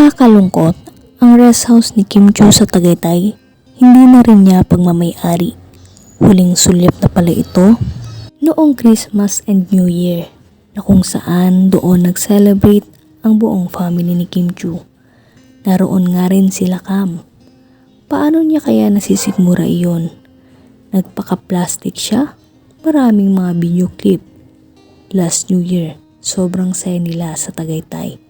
Nakakalungkot, ang rest house ni Kim Chu sa Tagaytay, hindi na rin niya pagmamayari. Huling sulyap na pala ito noong Christmas and New Year na kung saan doon nag-celebrate ang buong family ni Kim Chu. Naroon nga rin sila Cam. Paano niya kaya nasisigmura iyon? Nagpaka-plastic siya? Maraming mga video clip. Last New Year, sobrang saya nila sa Tagaytay.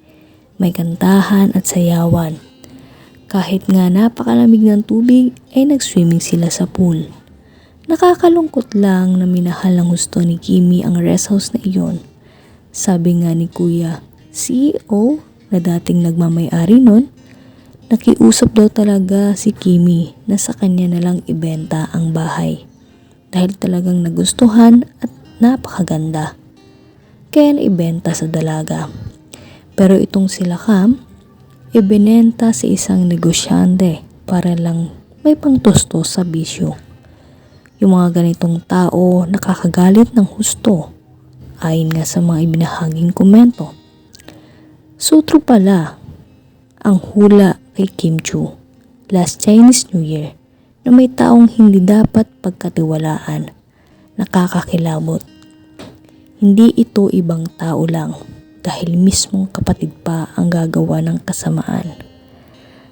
May kantahan at sayawan. Kahit nga napakalamig ng tubig, ay nag-swimming sila sa pool. Nakakalungkot lang na minahal ng gusto ni Kimi ang rest house na iyon. Sabi nga ni Kuya, CEO na dating nagmamayari nun, nakiusap daw talaga si Kimi na sa kanya na lang ibenta ang bahay. Dahil talagang nagustuhan at napakaganda. Kaya naibenta sa dalaga. Pero itong sila Cam, ibinenta sa isang negosyante para lang may pangtusto sa bisyo. Yung mga ganitong tao nakakagalit ng husto ayon nga sa mga ibinahaging komento. So true pala ang hula kay Kim Chu last Chinese New Year na may taong hindi dapat pagkatiwalaan, nakakakilabot. Hindi ito ibang tao lang dahil mismong kapatid pa ang gagawa ng kasamaan.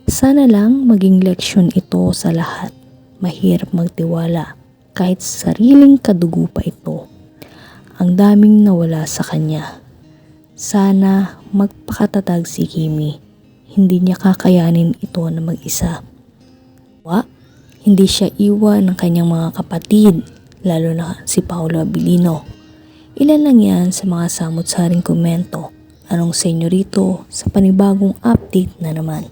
Sana lang maging leksyon ito sa lahat. Mahirap magtiwala kahit sariling kadugo pa ito. Ang daming nawala sa kanya. Sana magpakatatag si Kimi. Hindi niya kakayanin ito na mag-isa. Wa, hindi siya iwan ng kanyang mga kapatid, lalo na si Paolo Abilino. Ilan lang yan sa mga samot-saring komento. Anong senyorito sa panibagong update na naman.